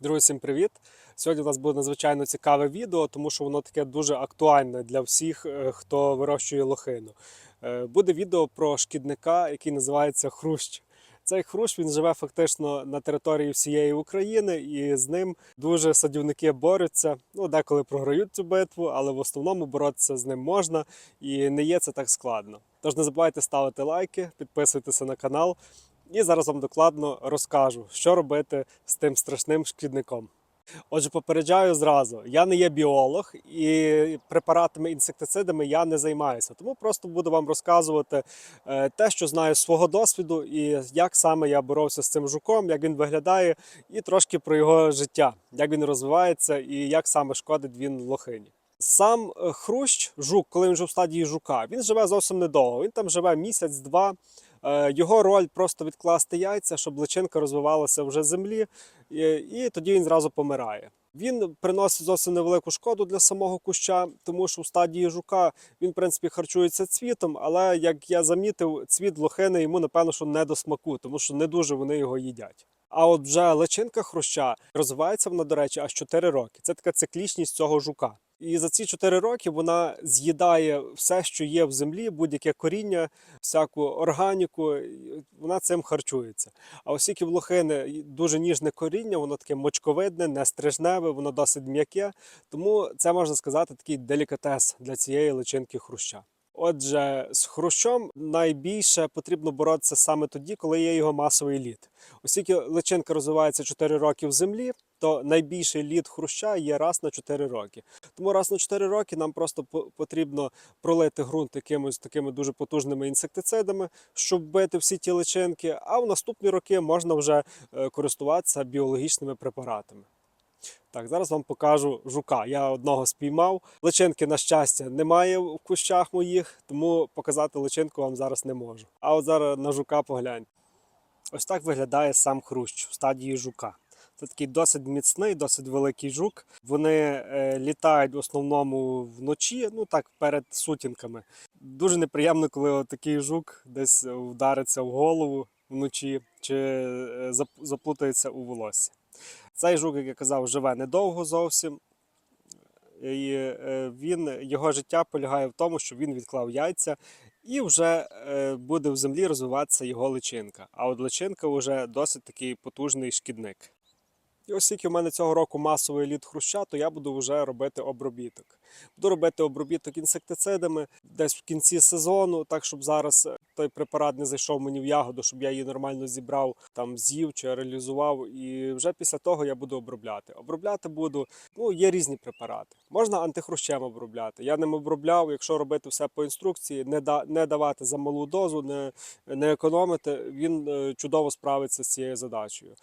Друзі, всім привіт! Сьогодні у нас буде надзвичайно цікаве відео, тому що воно таке дуже актуальне для всіх, е, хто вирощує лохину. Е, Буде відео про шкідника, який називається хрущ. Цей хрущ він живе фактично на території всієї України, і з ним дуже садівники борються. Ну, деколи програють цю битву, але в основному боротися з ним можна і не є це так складно. Тож не забувайте ставити лайки, підписуйтеся на канал. І зараз вам докладно розкажу, що робити з тим страшним шкідником. Отже, попереджаю зразу, я не є біолог і препаратами інсектицидами я не займаюся. Тому просто буду вам розказувати е, те, що знаю з свого досвіду, і як саме я боровся з цим жуком, як він виглядає, і трошки про його життя, як він розвивається і як саме шкодить він лохині. Сам е, хрущ, жук, коли він вже в стадії жука, він живе зовсім недовго. Він там живе місяць-два. Е, Його роль просто відкласти яйця, щоб личинка розвивалася вже з землі, і, тоді він зразу помирає. Він приносить зовсім невелику шкоду для самого куща, тому що в стадії жука він, в принципі, харчується цвітом, але як я замітив, цвіт лохини йому, напевно, що не до смаку, тому що не дуже вони його їдять. А от вже личинка хруща розвивається вона, до речі, аж 4 роки. Це така циклічність цього жука. І за ці 4 роки вона з'їдає все, що є в землі, будь-яке коріння, всяку органіку. Вона цим харчується. А оскільки в дуже ніжне коріння, воно таке мочковидне, не стрижневе, воно досить м'яке. Тому це можна сказати такий делікатес для цієї личинки хруща. Отже, з хрущом найбільше потрібно боротися саме тоді, коли є його масовий лід. Оскільки личинка розвивається 4 роки в землі, то найбільший лід хруща є раз на 4 роки. Тому раз на 4 роки нам просто потрібно пролити ґрунт якимось такими дуже потужними інсектицидами, щоб бити всі ті личинки. А в наступні роки можна вже е, користуватися біологічними препаратами. Так, зараз вам покажу жука. Я одного спіймав. Личинки, на щастя, немає в кущах моїх, тому показати личинку вам зараз не можу. А от зараз на жука погляньте. Ось так виглядає сам хрущ в стадії жука. Це такий досить міцний, досить великий жук. Вони е, літають в основному вночі, ну так, перед сутінками. Дуже неприємно, коли такий жук десь вдариться в голову вночі чи е, заплутається у волосі. Цей жук, як я казав, живе недовго зовсім. І е, він, його життя полягає в тому, що він відклав яйця і вже буде в землі розвиватися його личинка. А от личинка вже досить такий потужний шкідник. І оскільки в мене цього року масовий лід хруща, то я буду вже робити обробіток. Буду робити обробіток інсектицидами десь в кінці сезону, так щоб зараз той препарат не зайшов мені в ягоду, щоб я її нормально зібрав, там з'їв чи реалізував. І вже після того я буду обробляти. Обробляти буду. Ну, є різні препарати. Можна антихрущем обробляти. Я ним обробляв, якщо робити все по інструкції, не да не давати за малу дозу, не, не економити. Він е, чудово справиться з цією задачею.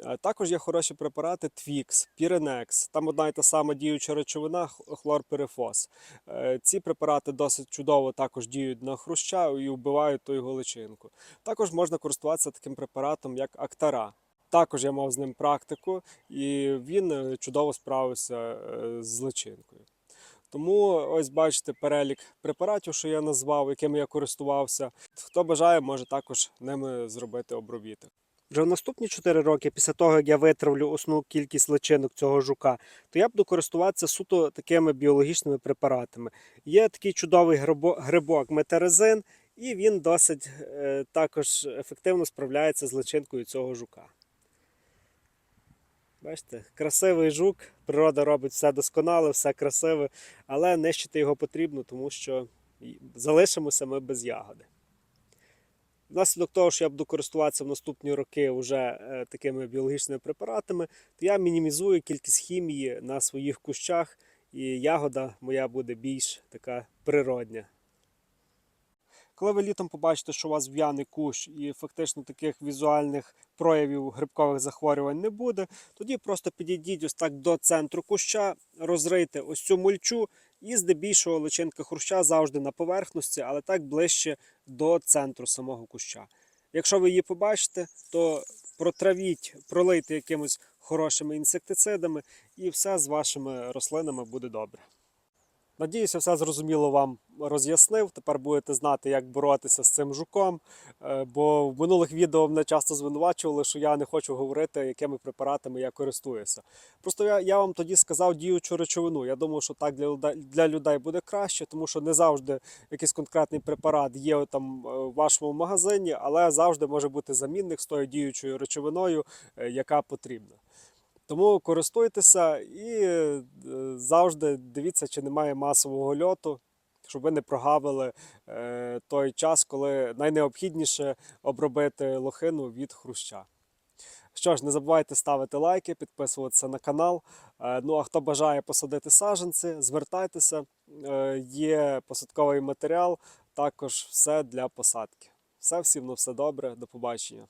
Е, Також є хороші препарати Twix, Pyrenex. Там одна і та сама діюча речовина хлорперифос. Е, Ці препарати досить чудово також діють на хруща і вбивають ту його личинку. Також можна користуватися таким препаратом, як Актара. Також я мав з ним практику, і він е, чудово справився з личинкою. Тому ось бачите перелік препаратів, що я назвав, якими я користувався. Хто бажає, може також ними зробити обробіток. Вже в наступні 4 роки, після того як я витравлю основну кількість личинок цього жука, то я буду користуватися суто такими біологічними препаратами. Є такий чудовий грибок метерезин, і він досить е, також ефективно справляється з личинкою цього жука. Бачите, красивий жук, природа робить все досконале, все красиве, але нищити його потрібно, тому що залишимося ми без ягоди. Внаслідок того, що я буду користуватися в наступні роки вже е, такими біологічними препаратами, то я мінімізую кількість хімії на своїх кущах, і ягода моя буде більш така природня. Коли ви літом побачите, що у вас в'яний кущ і фактично таких візуальних проявів грибкових захворювань не буде, тоді просто підійдіть ось так до центру куща, розрийте ось цю мульчу, і здебільшого личинка хруща завжди на поверхності, але так ближче до центру самого куща. Якщо ви її побачите, то протравіть, пролийте якимось хорошими інсектицидами, і все з вашими рослинами буде добре. Надіюся, все зрозуміло вам роз'яснив. Тепер будете знати, як боротися з цим жуком. Е, Бо в минулих відео мене часто звинувачували, що я не хочу говорити, якими препаратами я користуюся. Просто я, я вам тоді сказав діючу речовину. Я думаю, що так для людей, для людей буде краще, тому що не завжди якийсь конкретний препарат є там е, в вашому магазині, але завжди може бути замінник з тою діючою речовиною, е, яка потрібна. Тому користуйтеся і е, завжди дивіться, чи немає масового льоту, щоб ви не прогавили е, той час, коли найнеобхідніше обробити лохину від хруща. Що ж, не забувайте ставити лайки, підписуватися на канал. Е, Ну а хто бажає посадити саджанці, звертайтеся. Є посадковий матеріал, також все для посадки. Все, всім на все добре, до побачення.